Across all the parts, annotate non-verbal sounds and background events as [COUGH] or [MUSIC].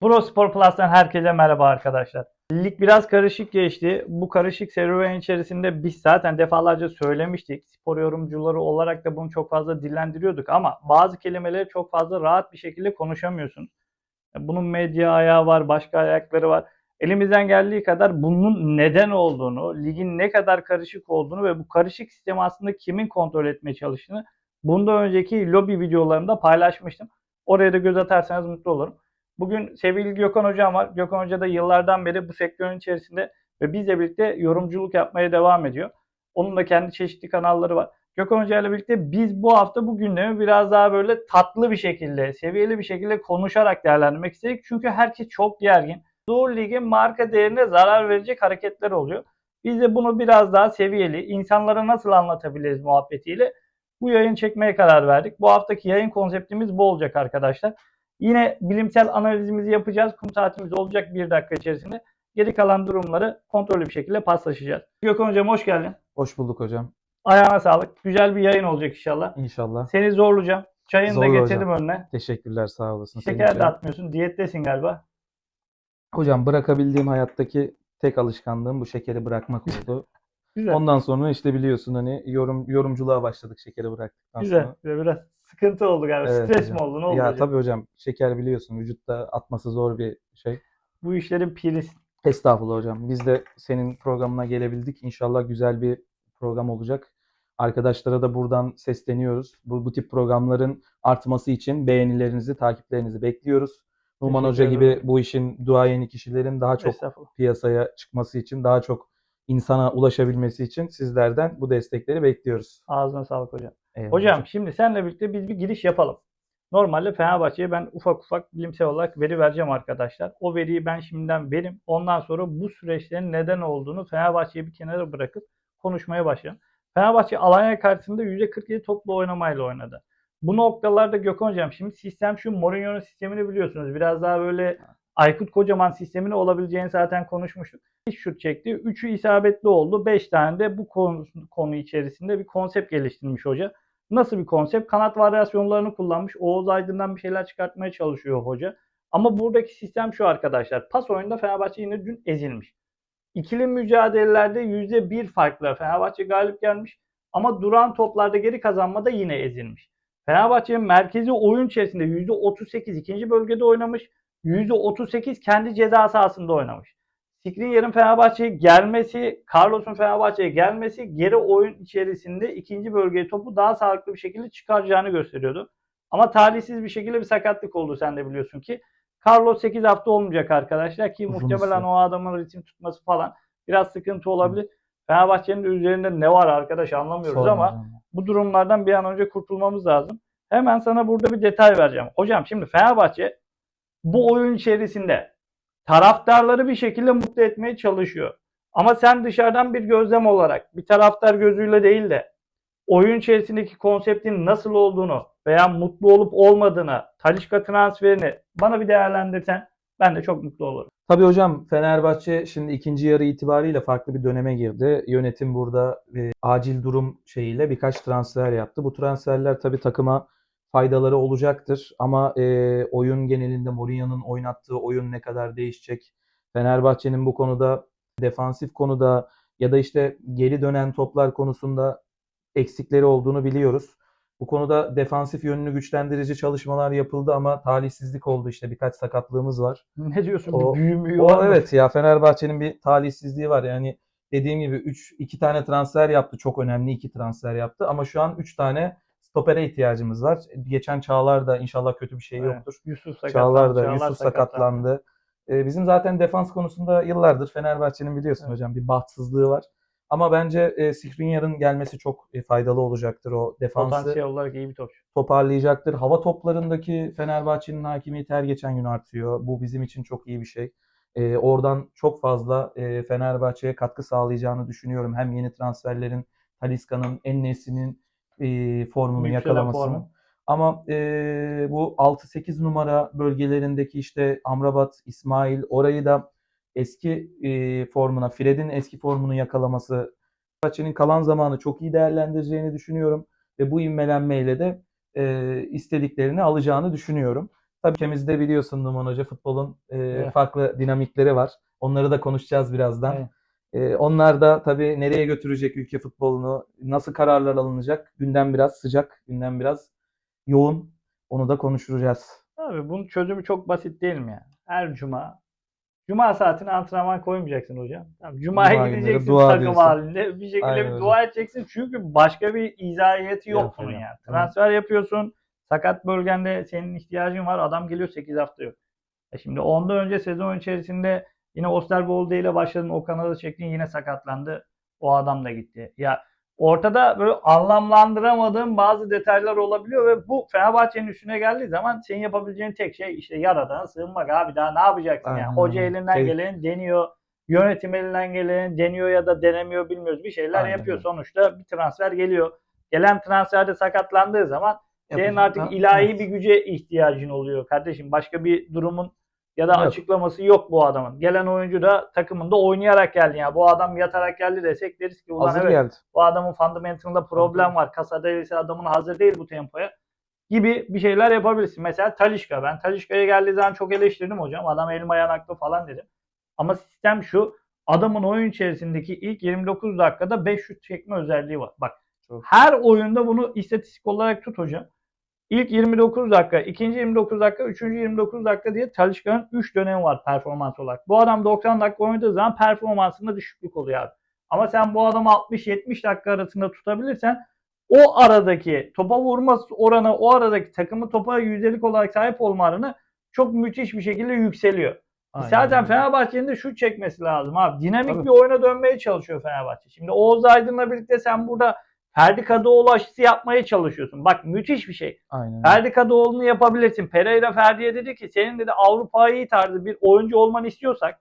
Pro Spor Plus'tan herkese merhaba arkadaşlar. Lig biraz karışık geçti. Bu karışık serüven içerisinde biz zaten defalarca söylemiştik. Spor yorumcuları olarak da bunu çok fazla dillendiriyorduk ama bazı kelimeleri çok fazla rahat bir şekilde konuşamıyorsunuz. Bunun medya ayağı var, başka ayakları var. Elimizden geldiği kadar bunun neden olduğunu, ligin ne kadar karışık olduğunu ve bu karışık sistemi aslında kimin kontrol etmeye çalıştığını bundan önceki lobi videolarımda paylaşmıştım. Oraya da göz atarsanız mutlu olurum. Bugün sevgili Gökhan Hocam var. Gökhan Hoca da yıllardan beri bu sektörün içerisinde ve bizle birlikte yorumculuk yapmaya devam ediyor. Onun da kendi çeşitli kanalları var. Gökhan Hoca ile birlikte biz bu hafta bu gündemi biraz daha böyle tatlı bir şekilde, seviyeli bir şekilde konuşarak değerlendirmek istedik. Çünkü herkes çok gergin. Doğu Lig'in marka değerine zarar verecek hareketler oluyor. Biz de bunu biraz daha seviyeli, insanlara nasıl anlatabiliriz muhabbetiyle bu yayın çekmeye karar verdik. Bu haftaki yayın konseptimiz bu olacak arkadaşlar. Yine bilimsel analizimizi yapacağız. Kum saatimiz olacak bir dakika içerisinde. Geri kalan durumları kontrollü bir şekilde paslaşacağız. Gökhan Hocam hoş geldin. Hoş bulduk hocam. Ayağına sağlık. Güzel bir yayın olacak inşallah. İnşallah. Seni zorlayacağım. Çayını Zorla da getirdim hocam. önüne. Teşekkürler sağ olasın. Şeker de atmıyorsun. Diyettesin galiba. Hocam bırakabildiğim hayattaki tek alışkanlığım bu şekeri bırakmak [LAUGHS] oldu. Güzel. Ondan sonra işte biliyorsun hani yorum yorumculuğa başladık şekeri bıraktıktan Güzel. sonra. Güzel. Biraz sıkıntı oldu galiba. Evet Stres hocam. mi oldu? Ne oldu Ya hocam? tabii hocam şeker biliyorsun vücutta atması zor bir şey. Bu işlerin pirisi. Estağfurullah hocam. Biz de senin programına gelebildik. İnşallah güzel bir program olacak. Arkadaşlara da buradan sesleniyoruz. Bu, bu tip programların artması için beğenilerinizi, takiplerinizi bekliyoruz. Numan Hoca gibi bu işin duayeni kişilerin daha çok piyasaya çıkması için, daha çok insana ulaşabilmesi için sizlerden bu destekleri bekliyoruz. Ağzına sağlık hocam. Eyvallah Hocam şimdi seninle birlikte biz bir giriş yapalım. Normalde Fenerbahçe'ye ben ufak ufak bilimsel olarak veri vereceğim arkadaşlar. O veriyi ben şimdiden verim. Ondan sonra bu süreçlerin neden olduğunu Fenerbahçe'yi bir kenara bırakıp konuşmaya başlayalım. Fenerbahçe Alanya karşısında %47 toplu oynamayla oynadı. Bu noktalarda Gökhan Hocam şimdi sistem şu Mourinho'nun sistemini biliyorsunuz. Biraz daha böyle Aykut Kocaman sistemini olabileceğini zaten konuşmuştuk. 5 şut çekti. 3'ü isabetli oldu. 5 tane de bu konu, konu içerisinde bir konsept geliştirmiş hoca. Nasıl bir konsept? Kanat varyasyonlarını kullanmış. Oğuz Aydın'dan bir şeyler çıkartmaya çalışıyor hoca. Ama buradaki sistem şu arkadaşlar. Pas oyunda Fenerbahçe yine dün ezilmiş. İkili mücadelelerde %1 farkla Fenerbahçe galip gelmiş. Ama duran toplarda geri kazanmada yine ezilmiş. Fenerbahçe'nin merkezi oyun içerisinde %38 ikinci bölgede oynamış. %38 kendi ceza sahasında oynamış. Skriniar'ın Fenerbahçe'ye gelmesi, Carlos'un Fenerbahçe'ye gelmesi geri oyun içerisinde ikinci bölgeye topu daha sağlıklı bir şekilde çıkaracağını gösteriyordu. Ama talihsiz bir şekilde bir sakatlık oldu sen de biliyorsun ki. Carlos 8 hafta olmayacak arkadaşlar ki Uzun muhtemelen o adamın ritim tutması falan biraz sıkıntı olabilir. Fenerbahçe'nin de üzerinde ne var arkadaş anlamıyoruz Sorma ama hocam. bu durumlardan bir an önce kurtulmamız lazım. Hemen sana burada bir detay vereceğim. Hocam şimdi Fenerbahçe bu oyun içerisinde taraftarları bir şekilde mutlu etmeye çalışıyor. Ama sen dışarıdan bir gözlem olarak bir taraftar gözüyle değil de oyun içerisindeki konseptin nasıl olduğunu veya mutlu olup olmadığını, Talişka transferini bana bir değerlendirsen ben de çok mutlu olurum. Tabii hocam Fenerbahçe şimdi ikinci yarı itibariyle farklı bir döneme girdi. Yönetim burada e, acil durum şeyiyle birkaç transfer yaptı. Bu transferler tabii takıma faydaları olacaktır. Ama e, oyun genelinde Mourinho'nun oynattığı oyun ne kadar değişecek? Fenerbahçe'nin bu konuda defansif konuda ya da işte geri dönen toplar konusunda eksikleri olduğunu biliyoruz. Bu konuda defansif yönünü güçlendirici çalışmalar yapıldı ama talihsizlik oldu işte birkaç sakatlığımız var. [LAUGHS] Ne diyorsun? O- bir büyümüyor. O evet ya Fenerbahçe'nin bir talihsizliği var. Yani dediğim gibi 3 2 tane transfer yaptı. Çok önemli iki transfer yaptı ama şu an 3 tane stopere ihtiyacımız var. Geçen Çağlar da inşallah kötü bir şey Evet. yoktur. Yusuf sakatlandı. Çağlar da Çağlar Yusuf sakatlandı. Ee, bizim zaten defans konusunda yıllardır Fenerbahçe'nin biliyorsun Evet. hocam bir bahtsızlığı var. Ama bence e, Skriniar'ın gelmesi çok e, faydalı olacaktır o defansı Potansiyel olarak iyi bir topçu. toparlayacaktır. Hava toplarındaki Fenerbahçe'nin hakimiyeti her geçen gün artıyor. Bu bizim için çok iyi bir şey. Ee, oradan çok fazla e, Fenerbahçe'ye katkı sağlayacağını düşünüyorum. Hem yeni transferlerin, Talisca'nın, Ennesi'nin e, formunu yakalamasını. formu. Ama e, bu 6-8 numara bölgelerindeki işte Amrabat, İsmail orayı da eski e, formuna, Fred'in eski formunu yakalaması Fenerbahçe'nin kalan zamanı çok iyi değerlendireceğini düşünüyorum ve bu ivmelenmeyle de e, istediklerini alacağını düşünüyorum. Tabii ülkemizde biliyorsun Numan Hoca futbolun e, Evet. farklı dinamikleri var. Onları da konuşacağız birazdan. Evet. E, onlar da tabii nereye götürecek ülke futbolunu, nasıl kararlar alınacak? Gündem biraz sıcak, gündem biraz yoğun. Onu da konuşacağız. Abi bunun çözümü çok basit değil mi ya? Her cuma Cuma saatine antrenman koymayacaksın hocam. Tamam, Cuma'ya Cuma gideceksin dua takım diyorsun. halinde. Bir şekilde Aynen bir dua edeceksin. Çünkü başka bir izahiyeti yok bunun yani. Hı. Transfer yapıyorsun. Sakat bölgende senin ihtiyacın var. Adam geliyor 8 hafta yok. E şimdi ondan önce sezon içerisinde yine Osterwolde ile başladın. O kanalı çektin yine sakatlandı. O adam da gitti. Ya ortada böyle anlamlandıramadığın bazı detaylar olabiliyor ve bu Fenerbahçe'nin üstüne geldiği zaman senin yapabileceğin tek şey işte yaradana sığınmak abi daha ne yapacaksın Aynen yani. Hoca elinden Şey- geleni deniyor. Yönetim elinden geleni deniyor ya da denemiyor bilmiyoruz. Bir şeyler Aynen yapıyor. Sonuçta bir transfer geliyor. Gelen transferde sakatlandığı zaman senin Yapacak artık da- ilahi Evet. bir güce ihtiyacın oluyor kardeşim. Başka bir durumun ya da Yok. açıklaması yok bu adamın. Gelen oyuncu da takımında oynayarak geldi. Yani bu adam yatarak geldi desek deriz ki ulan Hazır evet geldi. bu adamın fundamentalında problem var. Kasada ise adamın hazır değil bu tempoya gibi bir şeyler yapabilirsin. Mesela Talişka. Ben Talişka'ya geldiği zaman çok eleştirdim hocam. Adam elim ayağın aklı falan dedim. Ama sistem şu. Adamın oyun içerisindeki ilk 29 dakikada 5 şut çekme özelliği var. Bak Çok. her oyunda bunu istatistik olarak tut hocam. İlk 29 dakika, ikinci 29 dakika, üçüncü 29 dakika diye Talişka'nın 3 dönemi var performans olarak. Bu adam 90 dakika oynadığı zaman performansında düşüklük oluyor abi. Ama sen bu adamı 60-70 dakika arasında tutabilirsen o aradaki topa vurma oranı, o aradaki takımı topa yüzdelik olarak sahip olma oranı çok müthiş bir şekilde yükseliyor. Aynen Zaten. Fenerbahçe'nin de şut çekmesi lazım abi. Dinamik Tabii. bir oyuna dönmeye çalışıyor Fenerbahçe. Şimdi Oğuz Aydın'la birlikte sen burada Ferdi Kadıoğlu aşısı yapmaya çalışıyorsun. Bak müthiş bir şey. Aynen. Ferdi Kadıoğlu'nu yapabilirsin. Pereira Ferdi'ye dedi ki senin dedi Avrupa'yı tarzı bir oyuncu olmanı istiyorsak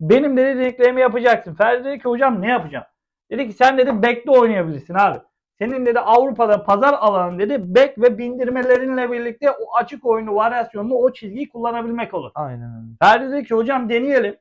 benim dedi dediklerimi yapacaksın. Ferdi dedi ki hocam ne yapacağım? Dedi ki sen dedi bekle oynayabilirsin abi. Senin dedi Avrupa'da pazar alanı dedi bek ve bindirmelerinle birlikte o açık oyunu varyasyonunu o çizgiyi kullanabilmek olur. Aynen öyle. Ferdi dedi ki hocam deneyelim.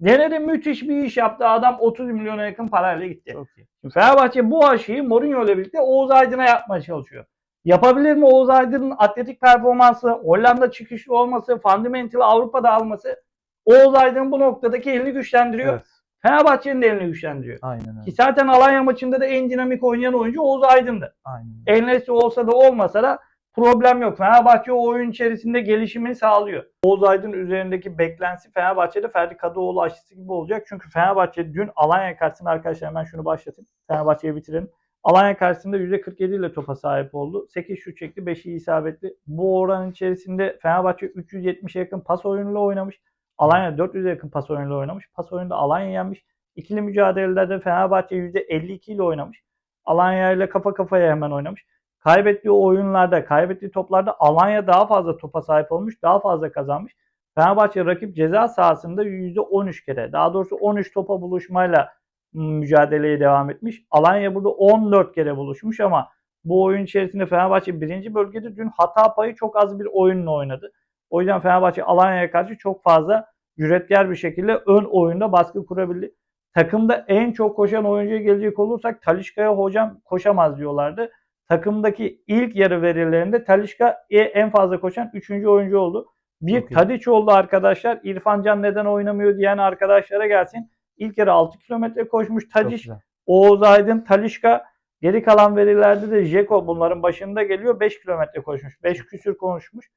Bak, müthiş bir iş yaptı. Adam 30 milyona yakın parayla gitti. Çok iyi. Fenerbahçe bu aşıyı Mourinho ile birlikte Oğuz Aydın'a yapmaya çalışıyor. Yapabilir mi Oğuz Aydın'ın atletik performansı, Hollanda çıkışlı olması, fundamental Avrupa'da alması Oğuz Aydın'ın bu noktadaki elini güçlendiriyor. Evet. Fenerbahçe'nin de elini güçlendiriyor. Aynen Ki zaten Alanya maçında da en dinamik oynayan oyuncu Oğuz Aydın'dı. Aynen. Elinesi olsa da olmasa da problem yok. Fenerbahçe o oyun içerisinde gelişimini sağlıyor. Oğuz Aydın üzerindeki beklentisi Fenerbahçe'de Ferdi Kadıoğlu aşısı gibi olacak. Çünkü Fenerbahçe dün Alanya karşısında arkadaşlar hemen şunu başlatayım. Fenerbahçe'yi bitirelim. Alanya karşısında %47 ile topa sahip oldu. 8 şut çekti, 5'i isabetli. Bu oranın içerisinde Fenerbahçe 370'e yakın pas oyunuyla oynamış. Alanya 400'e yakın pas oyunuyla oynamış. Pas oyununda Alanya yenmiş. İkili mücadelelerde Fenerbahçe %52 ile oynamış. Alanya ile kafa kafaya hemen oynamış. Kaybettiği oyunlarda, kaybettiği toplarda Alanya daha fazla topa sahip olmuş, daha fazla kazanmış. Fenerbahçe rakip ceza sahasında %13 kere, daha doğrusu 13 topa buluşmayla mücadeleye devam etmiş. Alanya burada 14 kere buluşmuş ama bu oyun içerisinde Fenerbahçe birinci bölgede dün hata payı çok az bir oyunla oynadı. O yüzden Fenerbahçe Alanya'ya karşı çok fazla cüretkar bir şekilde ön oyunda baskı kurabildi. Takımda en çok koşan oyuncuya gelecek olursak Talişka'ya hocam koşamaz diyorlardı. Takımdaki ilk yarı verilerinde Talişka e- en fazla koşan 3. oyuncu oldu. Bir Çok. Tadiç oldu arkadaşlar. İrfan Can neden oynamıyor diyen arkadaşlara gelsin. İlk yarı 6 kilometre koşmuş Tadiç. Oğuz Aydın, Talişka. Geri kalan verilerde de Jeko bunların başında geliyor. 5 kilometre koşmuş. 5 küsür konuşmuş.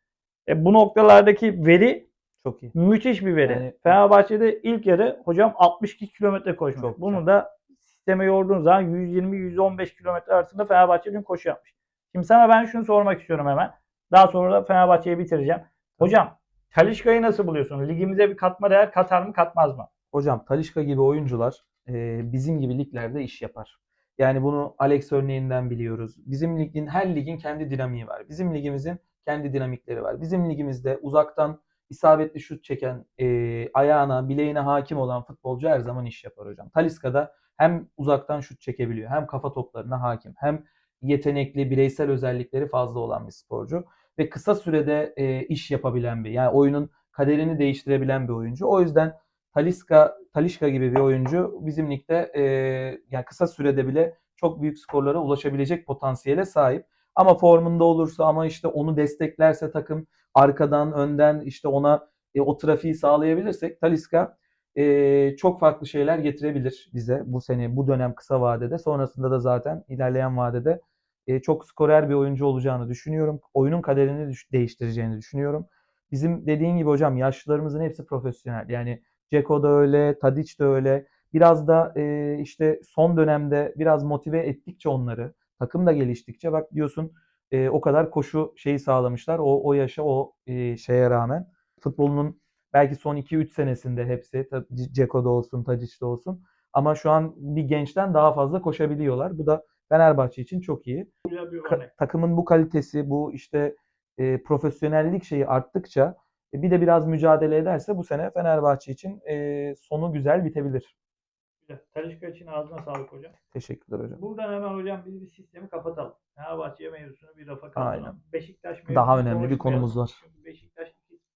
E, bu noktalardaki veri Çok iyi. müthiş bir veri. Yani- Fenerbahçe'de ilk yarı hocam 62 kilometre koşmuş. Çok Bunu güzel. da sisteme yorduğun zaman 120-115 kilometre arasında Fenerbahçe dün koşu yapmış. Şimdi sana ben şunu sormak istiyorum hemen. Daha sonra da Fenerbahçe'yi bitireceğim. Hocam Talişka'yı nasıl buluyorsun? Ligimize bir katma değer katar mı katmaz mı? Hocam Talisca gibi oyuncular e, bizim gibi liglerde iş yapar. Yani bunu Alex örneğinden biliyoruz. Bizim ligin her ligin kendi dinamiği var. Bizim ligimizin kendi dinamikleri var. Bizim ligimizde uzaktan isabetli şut çeken, e, ayağına, bileğine hakim olan futbolcu her zaman iş yapar hocam. Talisca da hem uzaktan şut çekebiliyor, hem kafa toplarına hakim, hem yetenekli, bireysel özellikleri fazla olan bir sporcu ve kısa sürede e, iş yapabilen bir, yani oyunun kaderini değiştirebilen bir oyuncu. O yüzden Talisca, Talişka gibi bir oyuncu bizim ligde e, yani kısa sürede bile çok büyük skorlara ulaşabilecek potansiyele sahip. Ama formunda olursa ama işte onu desteklerse takım arkadan önden işte ona e, o trafiği sağlayabilirsek Talisca e, çok farklı şeyler getirebilir bize bu sene bu dönem kısa vadede. Sonrasında da zaten ilerleyen vadede e, çok skorer bir oyuncu olacağını düşünüyorum. Oyunun kaderini düş- değiştireceğini düşünüyorum. Bizim dediğin gibi hocam yaşlılarımızın hepsi profesyonel. Yani Ceko da öyle, Tadic de öyle. Biraz da e, işte son dönemde biraz motive ettikçe onları, takım da geliştikçe bak diyorsun e, o kadar koşu şeyi sağlamışlar. O o yaşa o e, şeye rağmen futbolunun belki son 2-3 senesinde hepsi Ceko'da olsun, Tadic'de olsun. Ama şu an bir gençten daha fazla koşabiliyorlar. Bu da Fenerbahçe için çok iyi. Ka- takımın bu kalitesi, bu işte e, profesyonellik şeyi arttıkça e, bir de biraz mücadele ederse bu sene Fenerbahçe için e, sonu güzel bitebilir. Güzel. Talişka için ağzına sağlık hocam. Teşekkürler hocam. Buradan hemen hocam biz bir sistemi kapatalım. Fenerbahçe mevzusunu bir rafa kaldıralım. Aynen. Beşiktaş Daha mevzusunu önemli bir konumuz var. Çünkü Beşiktaş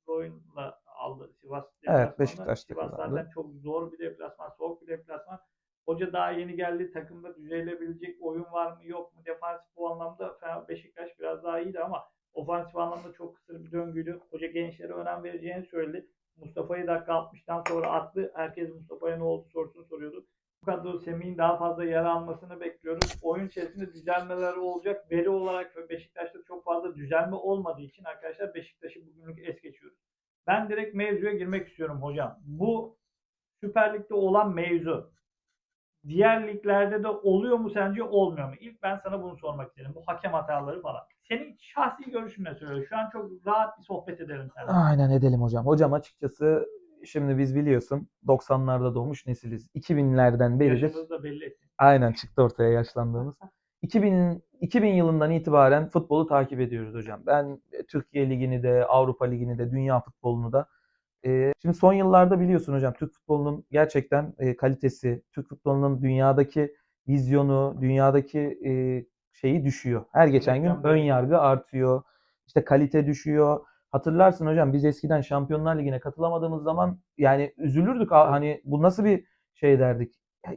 2-0 oyunla aldı Sivas Evet, deplasmanını. Beşiktaş da Sivas kazandı. zaten çok zor bir deplasman, soğuk bir deplasman. Hoca daha yeni geldi. Takımda düzeylebilecek oyun var mı yok mu? Defansif bu anlamda Beşiktaş biraz daha iyiydi ama ofansif anlamda çok kısır bir döngüydü. Hoca gençlere önem vereceğini söyledi. Mustafa'yı dakika 60'tan sonra attı. Herkes Mustafa'ya ne oldu sorusunu soruyordu. Bu kadro Semih'in daha fazla yer almasını bekliyoruz. Oyun içerisinde düzelmeler olacak. Veri olarak ve Beşiktaş'ta çok fazla düzelme olmadığı için arkadaşlar Beşiktaş'ı bugünlük es geçiyoruz. Ben direkt mevzuya girmek istiyorum hocam. Bu Süper Lig'de olan mevzu diğer liglerde de oluyor mu sence olmuyor mu? İlk ben sana bunu sormak istedim. Bu hakem hataları falan. Senin şahsi görüşünle söyle. Şu an çok rahat bir sohbet edelim seninle. Aynen edelim hocam. Hocam açıkçası şimdi biz biliyorsun 90'larda doğmuş nesiliz. 2000'lerden beridir. Yaşımızı da belli. Aynen çıktı ortaya yaşlandığımız. [LAUGHS] 2000 2000 yılından itibaren futbolu takip ediyoruz hocam. Ben e, Türkiye Ligi'ni de, Avrupa Ligi'ni de, dünya futbolunu da. E, şimdi son yıllarda biliyorsun hocam Türk futbolunun gerçekten e, kalitesi, Türk futbolunun dünyadaki vizyonu, dünyadaki e, şeyi düşüyor. Her geçen gün ön yargı artıyor. İşte kalite düşüyor. Hatırlarsın hocam biz eskiden Şampiyonlar Ligi'ne katılamadığımız zaman yani üzülürdük. "Aa, Hani bu nasıl bir şey derdik.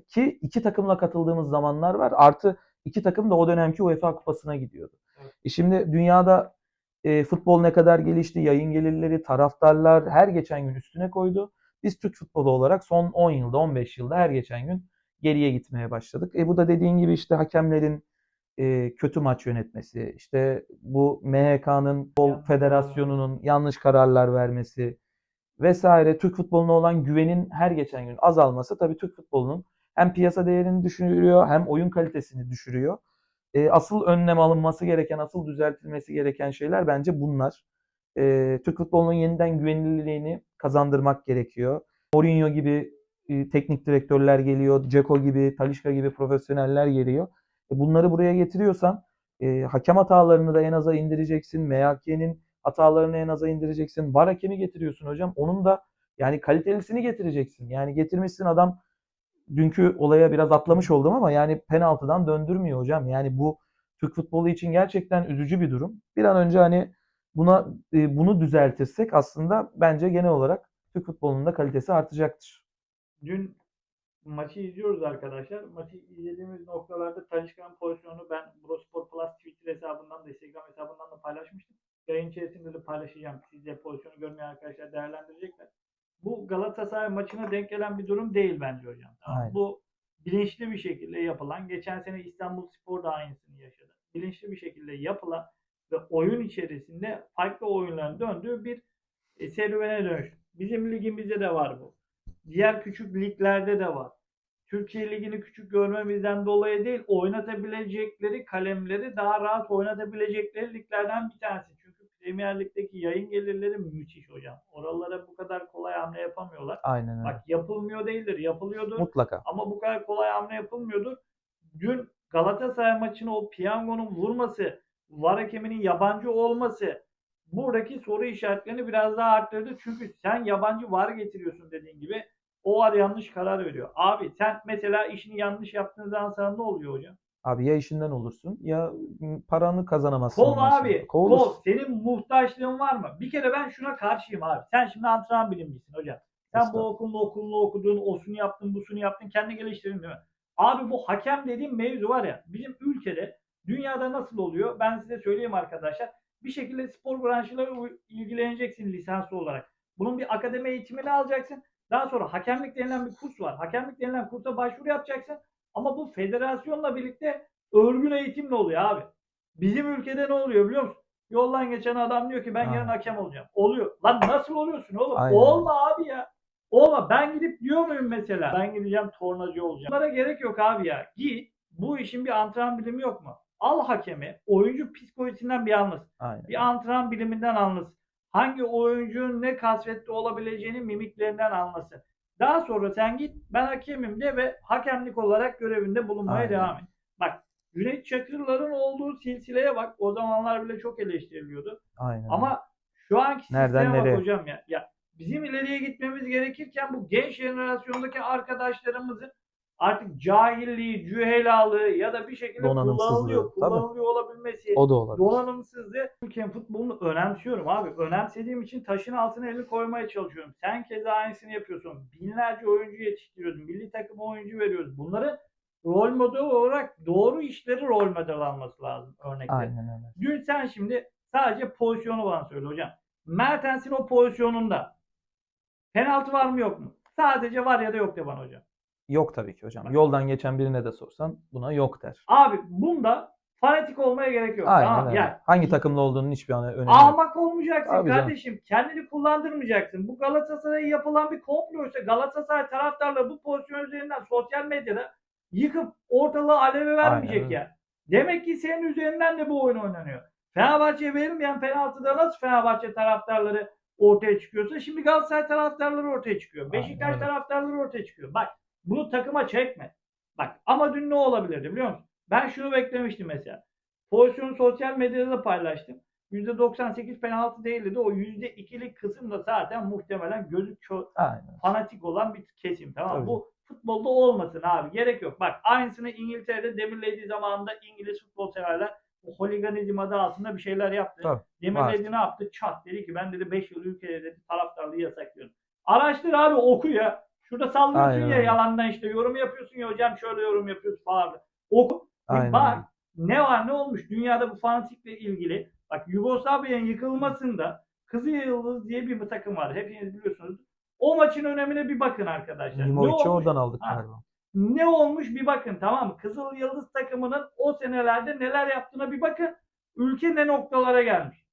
Ki iki takımla katıldığımız zamanlar var. Artı iki takım da o dönemki UEFA Kupası'na gidiyordu. Evet. E şimdi dünyada e, futbol ne kadar gelişti, yayın gelirleri, taraftarlar her geçen gün üstüne koydu. Biz Türk futbolu olarak son 10 yılda, 15 yılda her geçen gün geriye gitmeye başladık. E bu da dediğin gibi işte hakemlerin e, kötü maç yönetmesi, işte bu MHK'nın, Futbol Federasyonu'nun yanlış kararlar vermesi vesaire Türk futboluna olan güvenin her geçen gün azalması tabii Türk futbolunun hem piyasa değerini düşürüyor hem oyun kalitesini düşürüyor. E, asıl önlem alınması gereken, asıl düzeltilmesi gereken şeyler bence bunlar. E, Türk futbolunun yeniden güvenilirliğini kazandırmak gerekiyor. Mourinho gibi e, teknik direktörler geliyor, Ceko gibi, Talisca gibi profesyoneller geliyor. E, bunları buraya getiriyorsan e, hakem hatalarını da en aza indireceksin. MHK'nin hatalarını en aza indireceksin. VAR hakemi getiriyorsun hocam. Onun da yani kalitelisini getireceksin. Yani getirmişsin adam dünkü olaya biraz atlamış oldum ama yani penaltıdan döndürmüyor hocam. Yani bu Türk futbolu için gerçekten üzücü bir durum. Bir an önce hani buna e, bunu düzeltirsek aslında bence genel olarak Türk futbolunun da kalitesi artacaktır. Dün maçı izliyoruz arkadaşlar. Maçı izlediğimiz noktalarda Talişka'nın pozisyonunu ben Brosport Plus Twitter hesabından da Instagram hesabından da paylaşmıştım. Yayın içerisinde de paylaşacağım. Siz de pozisyonu görmeyen arkadaşlar değerlendirecekler. Bu Galatasaray maçına denk gelen bir durum değil bence hocam. Aynen. Bu bilinçli bir şekilde yapılan, geçen sene İstanbul Spor da aynısını yaşadı. Bilinçli bir şekilde yapılan ve oyun içerisinde farklı oyunların döndüğü bir e, serüvene dönüştü. Bizim ligimizde de var bu. Diğer küçük liglerde de var. Türkiye Ligi'ni küçük görmemizden dolayı değil, oynatabilecekleri kalemleri daha rahat oynatabilecekleri liglerden bir tanesi. Çünkü Premier Lig'deki yayın gelirleri müthiş hocam. Oralara hamle yapamıyorlar. Aynen öyle. Bak yapılmıyor değildir, yapılıyordur. Mutlaka. Ama bu kadar kolay hamle yapılmıyordur. Dün Galatasaray maçını o piyangonun vurması, var hakeminin yabancı olması buradaki soru işaretlerini biraz daha arttırdı. Çünkü sen yabancı var getiriyorsun dediğin gibi. O var yanlış karar veriyor. Abi sen mesela işini yanlış yaptığın zaman sana ne oluyor hocam? Abi ya işinden olursun ya paranı kazanamazsın. Kol abi. Kovulursun. Kol. Senin muhtaçlığın var mı? Bir kere ben şuna karşıyım abi. Sen şimdi antrenman bilimcisin hocam. Sen bu okulunu okulunu okudun, osunu yaptın, busunu yaptın, kendi geliştirdin değil mi? Abi bu hakem dediğim mevzu var ya bizim ülkede Dünyada nasıl oluyor? Ben size söyleyeyim arkadaşlar. Bir şekilde spor branşıyla ilgileneceksin lisanslı olarak. Bunun bir akademi eğitimini alacaksın. Daha sonra hakemlik denilen bir kurs var. Hakemlik denilen kursa başvuru yapacaksın. Ama bu federasyonla birlikte örgün eğitimle oluyor abi. Bizim ülkede ne oluyor biliyor musun? Yoldan geçen adam diyor ki ben yarın Aynen. hakem olacağım. Oluyor. Lan nasıl oluyorsun oğlum? Aynen. Olma abi ya. Olma. Ben gidip diyor muyum mesela? Ben gideceğim tornacı olacağım. Bunlara gerek yok abi ya. Git. Bu işin bir antrenman bilimi yok mu? Al hakemi. Oyuncu psikolojisinden bir anlasın. Aynen. Bir antrenman biliminden anlasın. Hangi oyuncunun ne kasvetli olabileceğini mimiklerinden anlasın. Daha sonra sen git ben hakemim de ve hakemlik olarak görevinde bulunmaya Aynen. devam et. Bak Cüneyt Çakırların olduğu silsileye bak. O zamanlar bile çok eleştiriliyordu. Aynen. Ama şu anki Nereden sisteme nereye? bak hocam ya. ya. Bizim ileriye gitmemiz gerekirken bu genç jenerasyondaki arkadaşlarımızın artık cahilliği, cühelalığı ya da bir şekilde Donanımsızlığı, kullanılıyor, tabii. kullanılıyor olabilmesi, o da olabilir. donanımsızlığı. Türkiye futbolunu önemsiyorum abi. Önemsediğim için taşın altına elini koymaya çalışıyorum. Sen keza aynısını yapıyorsun. Binlerce oyuncu yetiştiriyorsun. Milli takıma oyuncu veriyoruz. Bunları rol model olarak doğru işleri rol model alması lazım örnekte. Aynen öyle. Dün sen şimdi sadece pozisyonu bana söyle hocam. Mertens'in o pozisyonunda penaltı var mı yok mu? Sadece var ya da yok de bana hocam. Yok tabii ki hocam. Bak. Yoldan geçen birine de sorsan buna yok der. Abi bunda fanatik olmaya gerek yok. Aynen tamam öyle. yani Hangi takımda olduğunun hiçbir önemi yok. Ahmak olmayacaksın Tabii canım. kardeşim. Kendini kullandırmayacaksın. Bu Galatasaray'a yapılan bir komploysa Galatasaray taraftarları bu pozisyon üzerinden sosyal medyada yıkıp ortalığı aleve vermeyecek öyle. ya. Demek ki senin üzerinden de bu oyun oynanıyor. Fenerbahçe'ye verilmeyen penaltıda nasıl Fenerbahçe taraftarları ortaya çıkıyorsa şimdi Galatasaray taraftarları ortaya çıkıyor. Aynen Beşiktaş öyle. taraftarları ortaya çıkıyor. Bak bunu takıma çekme. Bak ama dün ne olabilirdi biliyor musun? Ben şunu beklemiştim mesela. Pozisyonu sosyal medyada da paylaştım. %98 penaltı değildi de o %2'lik kısım da zaten muhtemelen gözü kö- Aynen. fanatik olan bir kesim tamam? Tabii. Bu futbolda olmasın abi gerek yok. Bak aynısını İngiltere'de Demirledi zamanında İngiliz futbol severler bu holiganizm adı altında bir şeyler yaptı. Tabii, Demirledi ne yaptı? Çat dedi ki ben dedi 5 yıl ülkede dedi taraftarlığı yasaklıyorum. Araştır abi oku ya. Şurada sallıyorsun Aynen ya yalandan işte yorum yapıyorsun ya hocam şöyle yorum yapıyorsun falan. Oku. Aynen bak ne var ne olmuş dünyada bu fanatikle ilgili. Bak Yugoslavya'nın yıkılmasında Kızıl Yıldız diye bir takım var. Hepiniz biliyorsunuz. O maçın önemine bir bakın arkadaşlar. Ne Limovic'i oradan aldık Ha. galiba. Ne olmuş bir bakın tamam mı? Kızıl Yıldız takımının o senelerde neler yaptığına bir bakın. Ülke ne noktalara gelmiş.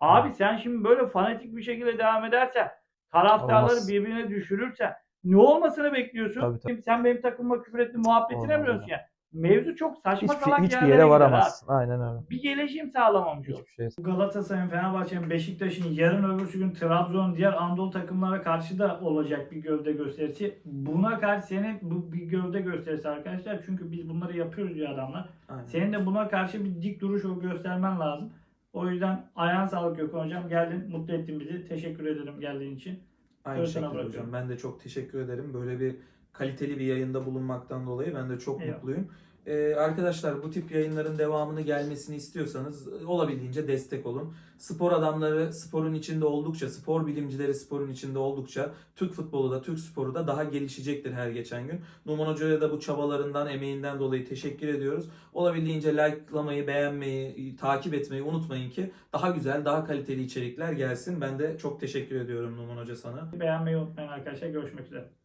Abi sen şimdi böyle fanatik bir şekilde devam edersen, taraftarları Olmaz. birbirine düşürürsen ne olmasını bekliyorsun? Tabii, tabii. Sen benim takıma küfür ettin muhabbetine mi diyorsun ya? Mevzu çok saçma Hiçbir, salak hiçbir yere varamazsın. Aynen öyle. Bir gelişim sağlamamış olur. Şey. Galatasaray'ın, Fenerbahçe'nin, Beşiktaş'ın yarın öbürsü gün Trabzon diğer Anadolu takımlara karşı da olacak bir gövde gösterisi. Buna karşı senin bu bir gövde gösterisi arkadaşlar. Çünkü biz bunları yapıyoruz diyor adamlar. Aynen. Senin de buna karşı bir dik duruş göstermen lazım. O yüzden ayağın sağlık Gökhan Hocam. Geldin, mutlu ettin bizi. Teşekkür ederim geldiğin için. Aynı sana şekilde bırakıyorum. hocam. Ben de çok teşekkür ederim. Böyle bir kaliteli bir yayında bulunmaktan dolayı ben de çok Eyvallah. mutluyum. Ee, arkadaşlar bu tip yayınların devamını gelmesini istiyorsanız e, olabildiğince destek olun. Spor adamları sporun içinde oldukça, spor bilimcileri sporun içinde oldukça Türk futbolu da, Türk sporu da daha gelişecektir her geçen gün. Numan Hoca'ya da bu çabalarından, emeğinden dolayı teşekkür ediyoruz. Olabildiğince likelamayı, beğenmeyi, takip etmeyi unutmayın ki daha güzel, daha kaliteli içerikler gelsin. Ben de çok teşekkür ediyorum Numan Hoca sana. Beğenmeyi unutmayın arkadaşlar. Görüşmek üzere.